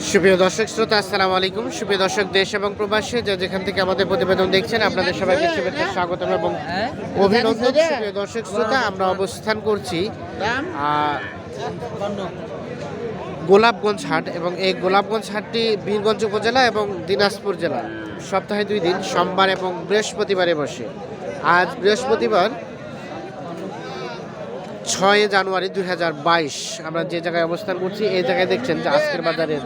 সুপ্রিয় দর্শক শ্রোতা আসসালামু আলাইকুম। সুপ্রিয় দর্শক দেশ এবং প্রবাসী যে যেখান থেকে আমাদের প্রতিবেদন দেখছেন আপনাদের সবাইকে শুভেচ্ছা স্বাগতম এবং অভিনন্দন। সুপ্রিয় দর্শক শ্রোতা আমরা অবস্থান করছি গোলাপগঞ্জ হাট এবং এই গোলাপগঞ্জ হাটটি বীরগঞ্জ উপজেলা এবং দিনাজপুর জেলা। সপ্তাহে দুই দিন সোমবার এবং বৃহস্পতিবারে বসে। আজ বৃহস্পতিবার ছয় জানুয়ারি দুই হাজার বাইশ। আমরা যে জায়গায় অবস্থান করছি এই জায়গায় দেখছেন যে আজকের বাজারে আহ,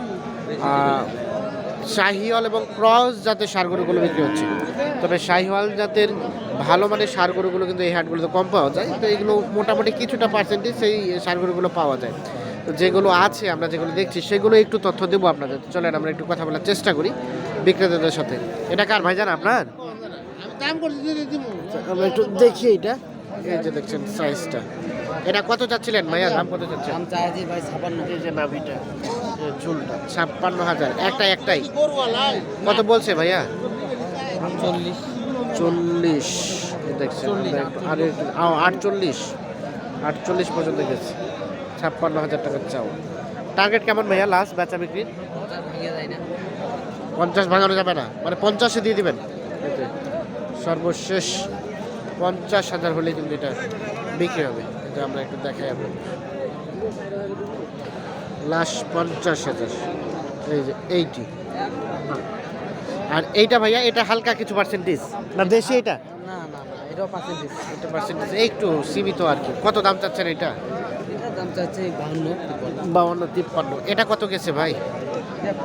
শাহিওয়াল এবং ক্রস জাতের সার গরুগুলো বিক্রি হচ্ছে। তবে শাহিওয়াল জাতের ভালো মানের সার গরুগুলো কিন্তু এই হাটগুলোতে কম পাওয়া যায়। তো এগুলো মোটামুটি কিছুটা পার্সেন্টেজ সেই সার গরুগুলো পাওয়া যায়। তো যেগুলো আছে আমরা যেগুলো দেখছি সেগুলো একটু তথ্য দেবো আপনাদের। চলেন আমরা একটু কথা বলার চেষ্টা করি বিক্রেতাদের সাথে। এটা কার ভাইজান আপনার? আমরা একটু দেখি এটা। এই যে দেখছেন সাইজটা এটা কত চাচ্ছিলেন ভাইয়া? দাম কত চাচ্ছেন? দাম চাইছি ভাই ছাপান্ন এই যে নাভিটা এই চুলটা। ছাপ্পান্ন হাজার একটা একটাই? কত বলছে ভাইয়া? চল্লিশ চল্লিশ দেখছেন আরে আটচল্লিশ আটচল্লিশ পর্যন্ত গেছে। ছাপ্পান্ন হাজার টাকার চাও। টার্গেট কেমন ভাইয়া লাস্ট বেচা বিক্রি? ভেঙে যায় না। পঞ্চাশ ভাঙানো যাবে না মানে পঞ্চাশে দিয়ে দিবেন। সর্বশেষ পঞ্চাশ হাজার হলে কিন্তু এটা বিক্রি হবে। এটা আমরা একটু দেখাই আপনাদের লাস্ট পঞ্চাশ হাজার। এই যে এইটি। আর এইটা ভাইয়া এটা হালকা কিছু পার্সেন্টেজ না দেশি এটা? না না না এটাও পার্সেন্টেজ এটা পার্সেন্টেজ একটু সীমিত আর কি। কত দাম চাচ্ছেন এটা? দাম চাচ্ছে বাহান্ন বাউন্ন তিপ্পান্ন। এটা কত গেছে ভাই?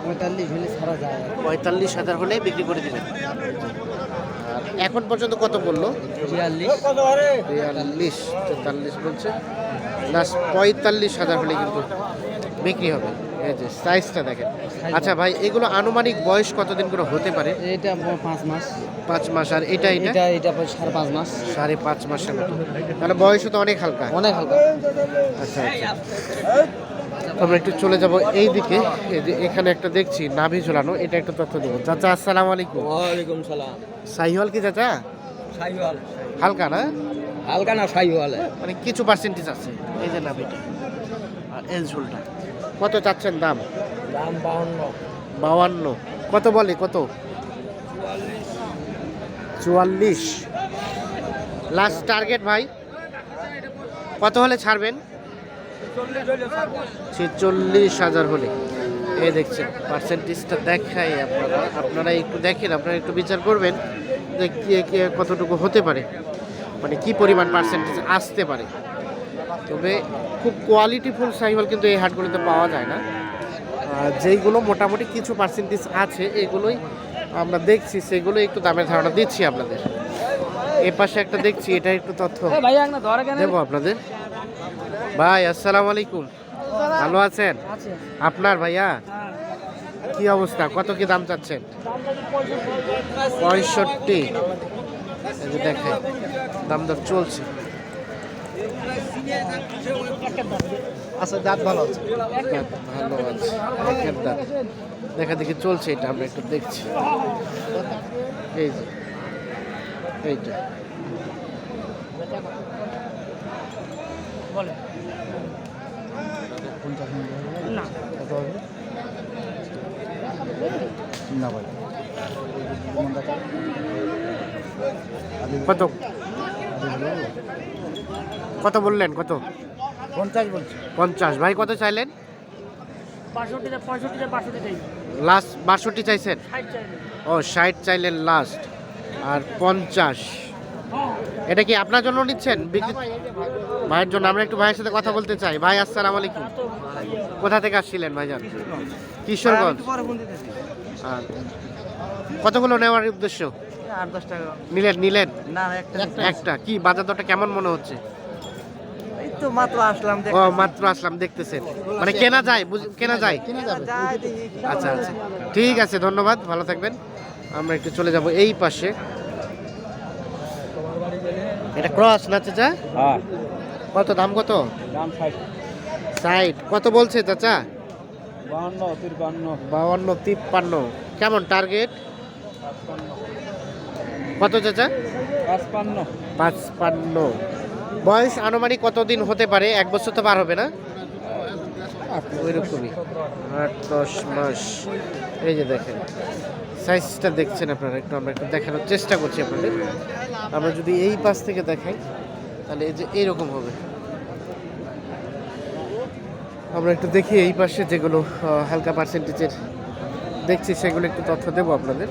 পঁয়তাল্লিশ হলে ছাড়া যায়। পঁয়তাল্লিশ হাজার হলে বিক্রি করে দিবেন। আর এখন পর্যন্ত কত বলল? বিয়াল্লিশ। তেতাল্লিশ বলছে। লাস্ট পঁয়তাল্লিশ হাজার হলে কিন্তু বিক্রি হবে। এই যে সাইজটা দেখেন। আচ্ছা ভাই এগুলো আনুমানিক বয়স কতদিন করে হতে পারে? এটা পাঁচ মাস। পাঁচ মাস আর এটা এটা? এটা সাড়ে পাঁচ মাস। সাড়ে পাঁচ মাসের মতো। তাহলে বয়সও তো অনেক হালকা। অনেক হালকা। আচ্ছা আচ্ছা। আমরা একটু চলে যাব এই দিকে যে এখানে একটা দেখছি নাভি ঝোলানো এটা একটা তথ্য দেবো। চাচা আসসালাম আলাইকুম। ওয়ালাইকুম সালাম। সাহিওয়াল কি চাচা? সাইওয়াল। হালকা না? হালকা না সাইওয়াল। মানে কিছু পার্সেন্টেজ আছে এই যে নাভিটা আর এল ঝোলটা। কত চাচ্ছেন দাম? দাম বাহান্ন বাউান্ন। কত বলে কত? চুয়াল্লিশ। লাস্ট টার্গেট ভাই। কত হলে ছাড়বেন? ছেচল্লিশ হাজার হলে। এ দেখছেন পার্সেন্টেজটা দেখাই আপনারা। আপনারা একটু দেখেন আপনারা একটু বিচার করবেন যে কে কে কতটুকু হতে পারে। মানে কি পরিমাণ পার্সেন্টেজ আসতে পারে। তবে খুব কোয়ালিটিফুল সাইকেল কিন্তু এই হাটগুলোতে পাওয়া যায় না। আর যেইগুলো মোটামুটি কিছু পার্সেন্টেজ আছে এগুলোই আমরা দেখছি সেগুলো একটু দামের ধারণা দিচ্ছি আপনাদের। এ পাশে একটা দেখছি এটা একটু তথ্য দেবো আপনাদের। ভাই আসসালামু আলাইকুম। ভালো আছেন? আপনার ভাইয়া? কি অবস্থা? কত কি দাম চাচ্ছেন? পঁয়ষট্টি। দেখেন দাম দর চলছে। আচ্ছা দাঁত ভালো আছে। দাঁত ভালো আছে। একের দাঁত। দেখা দেখি চলছে এটা আমরা একটু দেখছি। এই যে এইটা। না। না ভাই। কত? কত বললেন? কত? পঞ্চাশ বলছি। পঞ্চাশ। ভাই কত চাইলেন? বাষট্টিতে পঁয়ষট্টিতে বাষট্টিতেই লাস্ট বাষট্টি চাইছেন? ও ষাট চাইলেন লাস্ট। আর পঞ্চাশ। এটা কি আপনার জন্য নিচ্ছেন? ভাইয়ের জন্য। আমরা একটু ভাইয়ের সাথে কথা বলতে চাই। ভাই আসসালামু আলাইকুম। কোথা থেকে আসছিলেন ভাইজান? কিশোরগঞ্জ। কতগুলো নেওয়ার উদ্দেশ্য? নিলেন নিলেন? একটা কি বাজার দরটা কেমন মনে হচ্ছে? এই তো মাত্র আসলাম ও মাত্র আসলাম দেখতেছেন। মানে কেনা যায় কেনা যায়? আচ্ছা আচ্ছা। ঠিক আছে ধন্যবাদ। ভালো থাকবেন। আমরা একটু চলে যাব এই পাশে। এটা ক্রস না চাচা? হ্যাঁ। কত দাম কত? দাম ষাট। সাইড কত বলছে চাচা? বাহান্ন তিরপান্ন বাহান্ন তিপ্পান্ন। কেমন টার্গেট কত চাচা? পাঁচপান্ন। পাঁচপান্ন। বয়স আনুমানিক কতদিন হতে পারে? এক বছর তো পার হবে না? ওই রকমই আট, দশ মাস। এই যে দেখেন সাইজটা দেখছেন আপনারা, একটু আমরা একটু দেখানোর চেষ্টা করছি আপনাদের। আমরা যদি এই পাশ থেকে দেখাই, তাহলে এই যে এইরকম হবে। আমরা একটু দেখি এই পাশে যেগুলো হালকা পার্সেন্টেজের দেখছি, সেগুলো একটু তথ্য দেবো আপনাদের।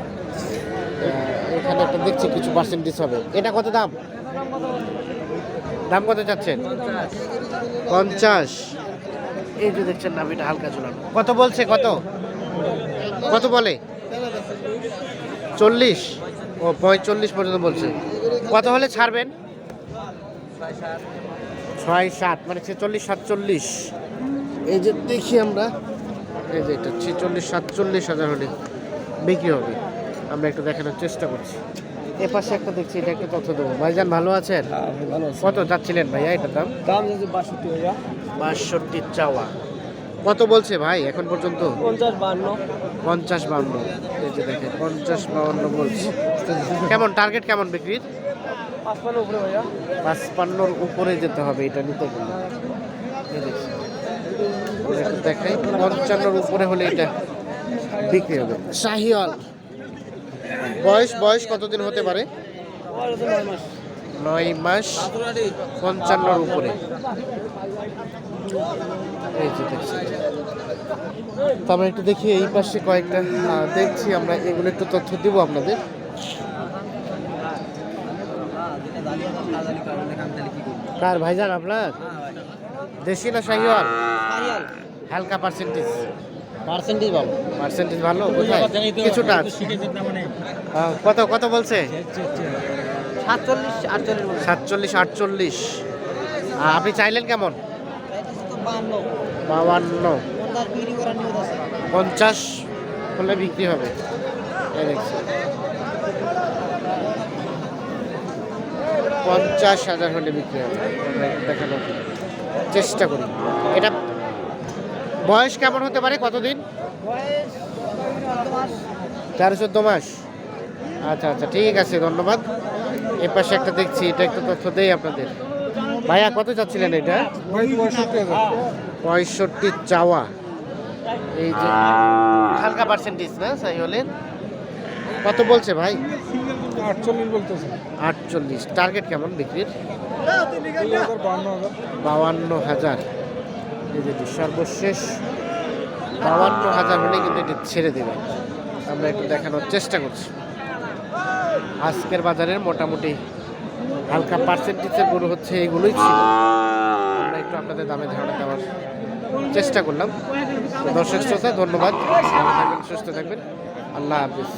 এখানে একটা দেখছি কিছু পার্সেন্টেজ হবে। এটা কত দাম? দাম কত চাচ্ছেন? পঞ্চাশ। এই যে দেখছেন নাভিটা হালকা ঝুলানো। কত বলছে, কত? কত বলে? চল্লিশ? ও, পঁয়তাল্লিশ পর্যন্ত বলছে। কত হলে ছাড়বেন? ছয় সাত মানে ছেচল্লিশ, সাতচল্লিশ। এই যে দেখি আমরা, এই যে এটা, ছেচল্লিশ, সাতচল্লিশ হাজার হলে বিক্রি হবে। আমরা একটু দেখানোর চেষ্টা করছি। এ পাশে একটা দেখছি এটা একটা তথ্য দেবো। ভাইজান ভালো আছেন? কত যাচ্ছিলেন ভাইয়া এটার দাম? দাম বাষট্টি বাষট্টি চাওয়া। কত বলছে ভাই এখন পর্যন্ত? পঞ্চাশ বান্ন। পঞ্চাশ বাউন্ন এই যে দেখে পঞ্চাশ বাউন্ন বলছে। কেমন টার্গেট কেমন বিক্রির? পাঁচপান্নর উপরে যেতে হবে এটা নিতে গেলে। দেখাই পঞ্চান্নর উপরে হলে এটা বিক্রি হবে। শাহিওয়াল। বয়স বয়স কতদিন হতে পারে? নয় মাস, পঞ্চান্নর উপরে। তো আমরা একটু দেখি এই পাশে কয়েকটা দেখছি আমরা, এগুলো একটু তথ্য দিব আপনাদের। কার, ভাইজান আপনার? দেশি না শাহিওয়াল? হালকা পার্সেন্টেজ পার্সেন্টেজ ভালো। পার্সেন্টেজ ভালো? কোথায়? কিছুটা। কত কত বলছে? সাতচল্লিশ আটচল্লিশ সাতচল্লিশ আটচল্লিশ। আপনি চাইলেন কেমন? বান্ন বাউান্ন পঞ্চাশ হলে বিক্রি হবে। পঞ্চাশ হাজার হলে বিক্রি হবে। দেখানোর চেষ্টা করি। এটা বয়স কেমন হতে পারে? কতদিন? তেরো চোদ্দ মাস। আচ্ছা আচ্ছা ঠিক আছে, ধন্যবাদ। এ পাশে একটা দেখছি, এটা একটু তথ্য দেই আপনাদের। ভাইয়া, কত চাচ্ছিলেন এটা? পঁয়ষট্টি চাওয়া। এই যে, হালকা পার্সেন্টেজ না সাই হলেন কত বলছে ভাই? আটচল্লিশ। আটচল্লিশ টার্গেট কেমন বিক্রির? বাউান্ন হাজার। এই যে সর্বশেষ, বাউান্ন হাজার হলে কিন্তু এটি ছেড়ে দেবে। আমরা একটু দেখানোর চেষ্টা করছি। আজকের বাজারের মোটামুটি হালকা পার্সেন্টেজের গরু হচ্ছে এগুলোই ছিল। আমরা একটু আপনাদের দামে ধারণা দেওয়ার চেষ্টা করলাম। দর্শক শ্রোতা, ধন্যবাদ। সুস্থ থাকবেন। আল্লাহ হাফিজ।